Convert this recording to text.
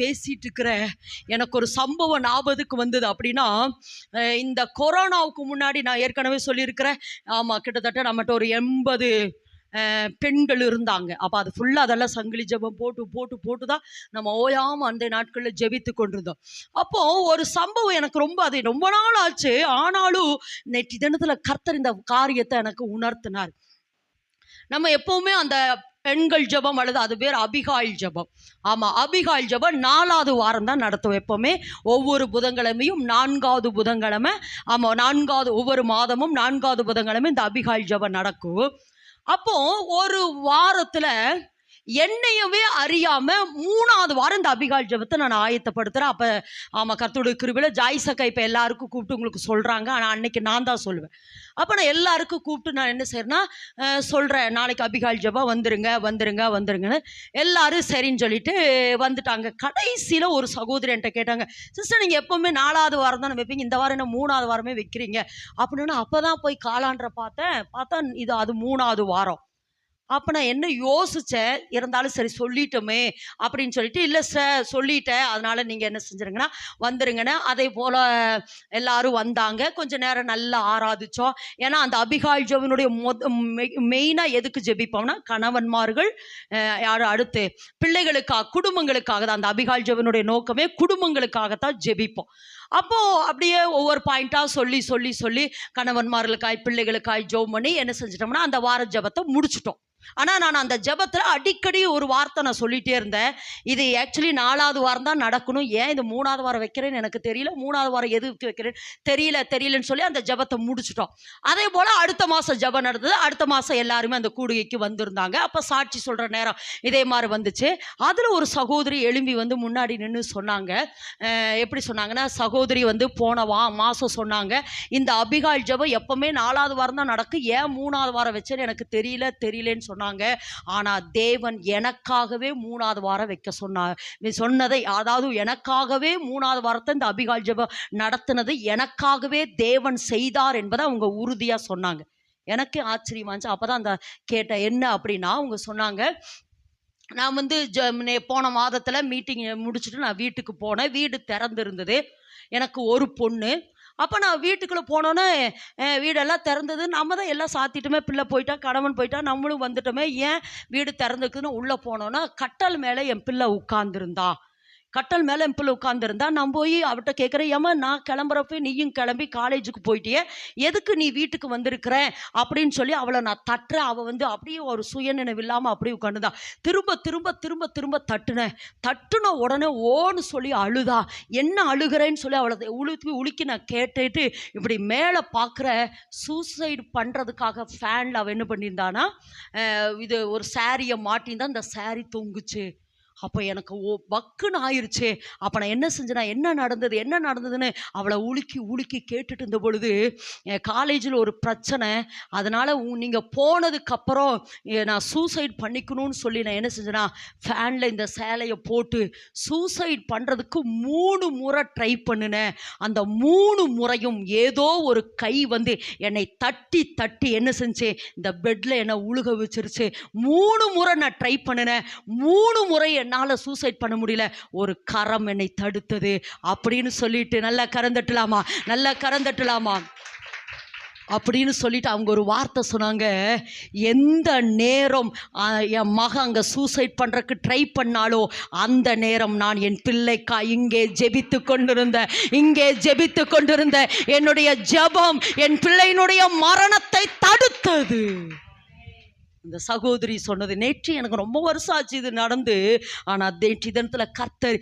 பேசிட்டு இருக்கிற எனக்கு ஒரு சம்பவம் ஞாபகத்துக்கு வந்தது அப்படின்னா இந்த கொரோனாவுக்கு முன்னாடி நான் ஏற்கனவே சொல்லியிருக்கிறேன். ஆமாம் கிட்டத்தட்ட நம்மகிட்ட ஒரு எண்பது பெண்கள் இருந்தாங்க. அப்போ அது ஃபுல்லாக அதெல்லாம் சங்கிலி ஜபம் போட்டு போட்டு போட்டு தான் நம்ம ஓயாமல் அந்த நாட்களில் ஜெபித்து கொண்டிருந்தோம். அப்போ ஒரு சம்பவம் எனக்கு ரொம்ப அது ரொம்ப நாள் ஆச்சு. ஆனாலும் நேற்று தினத்தில் கர்த்தர் இந்த காரியத்தை எனக்கு உணர்த்தினார். நம்ம எப்பவுமே அந்த பெண்கள் ஜெபம் அல்லது அது பேர் அபிகாயில் ஜெபம். ஆமாம் அபிகாயில் ஜெபம் நாலாவது வாரம் தான் நடத்துவோம் எப்போவுமே. ஒவ்வொரு புதன்கிழமையும் நான்காவது புதன்கிழமை ஆமாம் நான்காவது ஒவ்வொரு மாதமும் நான்காவது புதன்கிழமை இந்த அபிகாயில் ஜெபம் நடக்கும். அப்போ ஒரு வாரத்தில் என்னையவே அறியாம மூணாவது வாரம் இந்த அபிகால் ஜபத்தை நான் ஆயத்தப்படுத்துகிறேன் அப்போ ஆமாம் கர்த்தருடைய கிருபில் ஜாய்சக்கா இப்போ எல்லாருக்கும் கூப்பிட்டு உங்களுக்கு சொல்கிறாங்க ஆனால் அன்னைக்கு நான் தான் சொல்லுவேன். அப்போ நான் எல்லாருக்கும் கூப்பிட்டு நான் என்ன செய்யறேன்னா சொல்கிறேன் நாளைக்கு அபிகால் ஜபா வந்துருங்க வந்துருங்க வந்துருங்கன்னு. எல்லாரும் சரின்னு சொல்லிட்டு வந்துட்டாங்க. கடைசியில் ஒரு சகோதரி என்கிட்ட கேட்டாங்க சிஸ்டர் நீங்கள் எப்போவுமே நாலாவது வாரம் தானே வைப்பீங்க? இந்த வாரம் என்ன மூணாவது வாரமே வைக்கிறீங்க? அப்படின்னு. அப்போ தான் போய் காலான்ற பார்த்தேன். பார்த்தா இது அது மூணாவது வாரம். அப்போ நான் என்ன யோசித்தேன் இருந்தாலும் சரி சொல்லிட்டோமே அப்படின்னு சொல்லிட்டு இல்லை சார் சொல்லிட்டேன். அதனால் நீங்கள் என்ன செஞ்சுருங்கன்னா வந்துருங்கன்னு. அதே போல் எல்லாரும் வந்தாங்க. கொஞ்ச நேரம் நல்லா ஆராதிச்சோம். ஏன்னா அந்த அபிகால் ஜெபனுடைய மொத மெயினாக எதுக்கு ஜெபிப்போம்னா கணவன்மார்கள் யார் அடுத்து பிள்ளைகளுக்காக குடும்பங்களுக்காக தான். அந்த அபிகால் ஜெபனுடைய நோக்கமே குடும்பங்களுக்காகத்தான் ஜெபிப்போம். அப்போது அப்படியே ஒவ்வொரு பாயிண்ட்டாக சொல்லி சொல்லி சொல்லி கணவன்மார்களுக்காய் பிள்ளைகளுக்காய் ஜோம் பண்ணி என்ன செஞ்சிட்டோம்னா அந்த வார ஜெபத்தை முடிச்சிட்டோம். ஆனால் நான் அந்த ஜெபத்தில் அடிக்கடி ஒரு வார்த்தை நான் சொல்லிகிட்டே இருந்தேன். இது ஆக்சுவலி நாலாவது வாரம் தான் நடக்கணும். ஏன் இது மூணாவது வாரம் வைக்கிறேன்னு எனக்கு தெரியல. மூணாவது வாரம் எதுக்கு வைக்கிறேன் தெரியல தெரியலன்னு சொல்லி அந்த ஜெபத்தை முடிச்சிட்டோம். அதே போல் அடுத்த மாதம் ஜெபம் நடந்தது. அடுத்த மாதம் எல்லாருமே அந்த கூடுகைக்கு வந்திருந்தாங்க. அப்போ சாட்சி சொல்கிற நேரம் இதே மாதிரி வந்துச்சு. அதில் ஒரு சகோதரி எழும்பி வந்து முன்னாடி நின்று சொன்னாங்க. எப்படி சொன்னாங்கன்னா சகோதரி வந்து போன வா மாதம் சொன்னாங்க. இந்த அபிகால் ஜெபம் எப்போவுமே நாலாவது வாரம் தான் நடக்கும் ஏன் மூணாவது வாரம் வச்சேன்னு எனக்கு தெரியல தெரியலன்னு சொன்னாங்க. ஆனால் தேவன் எனக்காகவே மூணாவது வாரம் வைக்க சொன்னார் சொன்னதை அதாவது எனக்காகவே மூணாவது வாரத்தை இந்த அபிகால் ஜபம் நடத்தினது எனக்காகவே தேவன் செய்தார் என்பதை அவங்க உறுதியாக சொன்னாங்க. எனக்கு ஆச்சரியமாச்சு அப்போ தான் அந்த கேட்டேன் என்ன? அப்படின்னா அவங்க சொன்னாங்க நான் வந்து ஜ போன மாதத்தில் மீட்டிங் முடிச்சுட்டு நான் வீட்டுக்கு போனேன். வீடு திறந்திருந்தது. எனக்கு ஒரு பொண்ணு. அப்போ நான் வீட்டுக்குள்ளே போனோன்னே வீடெல்லாம் திறந்தது. நம்ம தான் எல்லாம் சாத்திட்டுமே. பிள்ளை போயிட்டா கணவன் போயிட்டா நம்மளும் வந்துட்டோமே. ஏன் வீடு திறந்துக்குன்னு உள்ளே போனோன்னா கட்டல் மேலே என் பிள்ளை உட்காந்துருந்தா கட்டல் மேலே என் உட்காந்துருந்தா நான் போய் அவட்ட கேட்குறேன் ஏம்மா நான் கிளம்புறப்ப நீயும் கிளம்பி காலேஜுக்கு போயிட்டியே? எதுக்கு நீ வீட்டுக்கு வந்திருக்கிற? அப்படின்னு சொல்லி அவளை நான் தட்டுறேன். அவள் வந்து அப்படியே ஒரு சுயநினைவு இல்லாமல் அப்படியே உட்காந்துதா திரும்ப திரும்ப திரும்ப திரும்ப தட்டுனேன். தட்டுன உடனே ஓன்னு சொல்லி அழுதா. என்ன அழுகிறேன்னு சொல்லி அவளை உளுக்கி உலுக்கி நான் கேட்டுட்டு இப்படி மேலே பார்க்குற சூசைடு பண்ணுறதுக்காக ஃபேனில் அவள் என்ன பண்ணியிருந்தானா இது ஒரு சாரியை மாட்டியிருந்தா அந்த சாரி தொங்குச்சு. அப்போ எனக்கு ஓ பக்குன்னு ஆயிருச்சே. அப்போ நான் என்ன செஞ்சேனா என்ன நடந்தது என்ன நடந்ததுன்னு அவளை உலுக்கி உலுக்கி கேட்டுட்டு இருந்த பொழுது காலேஜில் ஒரு பிரச்சனை. அதனால் நீங்கள் போனதுக்கப்புறம் நான் சூசைட் பண்ணிக்கணும்னு சொல்லி நான் என்ன செஞ்சேனா ஃபேனில் இந்த சேலையை போட்டு சூசைட் பண்ணுறதுக்கு மூணு முறை ட்ரை பண்ணினேன். அந்த மூணு முறையும் ஏதோ ஒரு கை வந்து என்னை தட்டி தட்டி என்ன செஞ்சு இந்த பெட்டில் என்னை உழுக வச்சிருச்சு. மூணு முறை நான் ட்ரை பண்ணினேன். மூணு முறை என்னால் சூசைட் பண்ண முடியல. ஒரு கரம் என்னை தடுத்தது அப்படின்னு சொல்லிட்டு நல்லா கரந்தட்டலாமா நல்லா கரந்தட்டலாமா அப்படின்னு சொல்லிட்டு அவங்க ஒரு வார்த்தை சொன்னாங்க. எந்த நேரம் என் மகன் அங்கே சூசைட் பண்ணுறக்கு ட்ரை பண்ணாலோ அந்த நேரம் நான் என் பிள்ளைக்கா இங்கே ஜெபித்து கொண்டிருந்த இங்கே ஜெபித்து கொண்டிருந்த என்னுடைய ஜெபம் என் பிள்ளையினுடைய மரணத்தை தடுத்தது. இந்த சகோதரி சொன்னது நேற்று எனக்கு ரொம்ப வருஷம் ஆச்சு இது நடந்து. ஆனால் நேற்று தினத்தில் கர்த்தர்